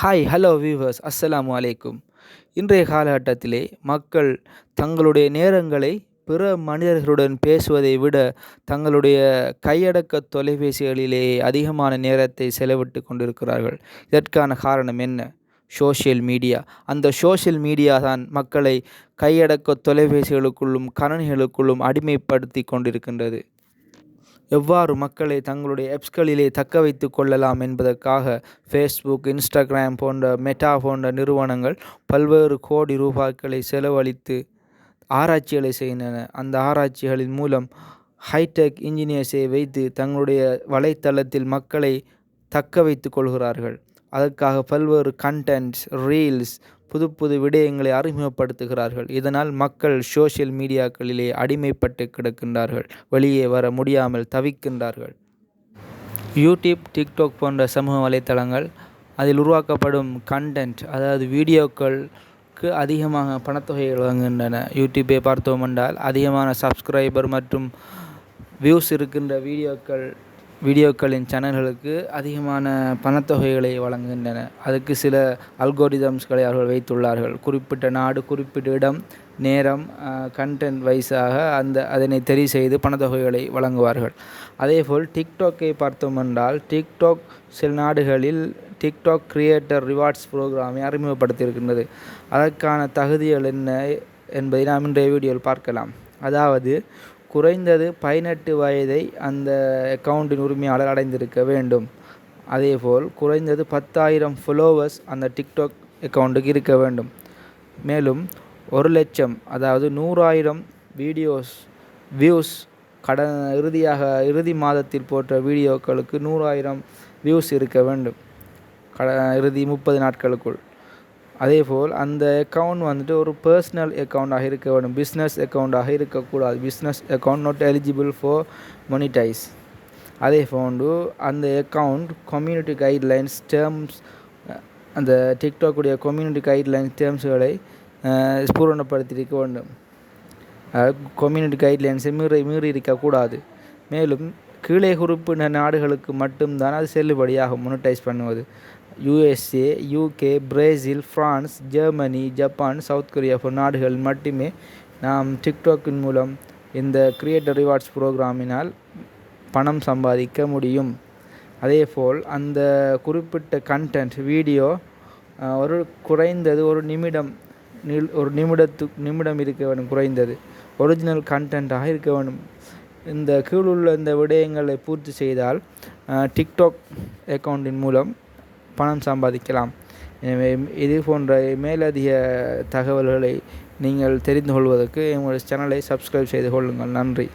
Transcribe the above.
Hi hello viewers அஸ்ஸலாம் அலைக்கும் இன்றைய காலகட்டத்திலே மக்கள் தங்களுடைய நேரங்களை பிற மனிதர்களுடன் பேசுவதை விட தங்களுடைய கையடக்க தொலைபேசிகளிலே அதிகமான நேரத்தை செலவிட்டு கொண்டிருக்கிறார்கள். இதற்கான காரணம் என்ன? சோஷியல் மீடியா அந்த சோஷியல் மீடியா தான் மக்களை கையடக்க தொலைபேசிகளுக்குள்ளும் கணனிகளுக்குள்ளும் அடிமைப்படுத்தி கொண்டிருக்கின்றது. எவ்வாறு மக்களை தங்களுடைய ஆப்ஸ்களிலே தக்க வைத்து கொள்ளலாம் என்பதற்காக ஃபேஸ்புக் இன்ஸ்டாகிராம் போன்ற மெட்டா போன்ற நிறுவனங்கள் பல்வேறு கோடி ரூபாய்களை செலவழித்து ஆராய்ச்சிகளை செய்கின்றன. அந்த ஆராய்ச்சிகளின் மூலம் ஹைடெக் இன்ஜினியர்ஸை வைத்து தங்களுடைய வலைத்தளத்தில் மக்களை தக்க வைத்து கொள்கிறார்கள். அதற்காக பல்வேறு கண்டென்ட்ஸ் ரீல்ஸ் புது புது விடயங்களை அறிமுகப்படுத்துகிறார்கள். இதனால் மக்கள் சோஷியல் மீடியாக்களிலே அடிமைப்பட்டு கிடக்கின்றார்கள். வெளியே வர முடியாமல் தவிக்கின்றார்கள். யூடியூப் டிக்டாக் போன்ற சமூக வலைத்தளங்கள் அதில் உருவாக்கப்படும் கண்டென்ட் அதாவது வீடியோக்களுக்கு அதிகமாக பணத்தொகைகள் வழங்குகின்றன. யூடியூப்பை பார்த்தோம் என்றால் அதிகமான சப்ஸ்கிரைபர் மற்றும் வியூஸ் இருக்கின்ற வீடியோக்கள் வீடியோக்களின் சேனல்களுக்கு அதிகமான பணத்தொகைகளை வழங்குகின்றன. அதுக்கு சில அல்கோரிதம்ஸ்களை அவர்கள் வைத்துள்ளார்கள். குறிப்பிட்ட நாடு குறிப்பிட்ட இடம் நேரம் கண்டென்ட் வைஸாக அந்த அதனை தெரிவு செய்து பணத்தொகைகளை வழங்குவார்கள். அதேபோல் டிக்டாக்கை பார்த்தோம் என்றால் டிக்டாக் சில நாடுகளில் டிக்டாக் கிரியேட்டர் ரிவார்ட்ஸ் ப்ரோக்ராமை அறிமுகப்படுத்தியிருக்கின்றது. அதற்கான தகுதிகள் என்ன என்பதை நாம் இன்றைய வீடியோவில் பார்க்கலாம். அதாவது குறைந்தது பதினெட்டு வயதை அந்த அக்கௌண்ட்டின் உரிமையாளர் அடைந்திருக்க வேண்டும். அதேபோல் குறைந்தது பத்தாயிரம் ஃபாலோவர்ஸ் அந்த டிக்டாக் அக்கௌண்ட்டுக்கு இருக்க வேண்டும். மேலும் ஒரு லட்சம் அதாவது நூறாயிரம் வீடியோஸ் வியூஸ் கடன் இறுதியாக இறுதி மாதத்தில் போட்ட வீடியோக்களுக்கு நூறாயிரம் வியூஸ் இருக்க வேண்டும். கட இறுதி முப்பது நாட்களுக்குள். அதேபோல் அந்த அக்கௌண்ட் வந்துட்டு ஒரு பர்சனல் அக்கௌண்ட்டாக இருக்க வேண்டும். பிஸ்னஸ் அக்கௌண்ட்டாக இருக்கக்கூடாது. Business account not eligible for monetise அதே போன்று அந்த அக்கௌண்ட் கம்யூனிட்டி கைட்லைன்ஸ் டேர்ம்ஸ் அந்த டிக்டாக்குடைய கம்யூனிட்டி கைட்லைன்ஸ் டேர்ம்ஸ்களை பூரணப்படுத்தியிருக்க வேண்டும். கம்யூனிட்டி கைட்லைன்ஸை மீறி மீறி இருக்கக்கூடாது. மேலும் கீழே குறிப்பிட்ட நாடுகளுக்கு மட்டும்தான் அது செல்லுபடியாகும் மொனிடைஸ் பண்ணுவது. USA UK Brazil France Germany Japan South Korea போன்ற நாடுகள் மட்டுமே நாம் டிக்டாக்கின் மூலம் இந்த கிரியேட்டர் ரிவார்ட்ஸ் ப்ரோக்ராமினால் பணம் சம்பாதிக்க முடியும். அதேபோல் அந்த குறிப்பிட்ட கண்டென்ட் வீடியோ ஒரு குறைந்தது ஒரு நிமிடம் நில் ஒரு நிமிடத்து நிமிடம் இருக்க வேண்டும் குறைந்தது. ஒரிஜினல் கண்டென்ட்டாக இருக்க வேண்டும். இந்த கீழுள்ள இந்த விடயங்களை பூர்த்தி செய்தால் டிக்டாக் அக்கௌண்ட்டின் மூலம் பணம் சம்பாதிக்கலாம். எனவே இது போன்ற மேலதிக தகவல்களை நீங்கள் தெரிந்து கொள்வதற்கு எங்களுடைய சேனலை சப்ஸ்கிரைப் செய்து கொள்ளுங்கள். நன்றி.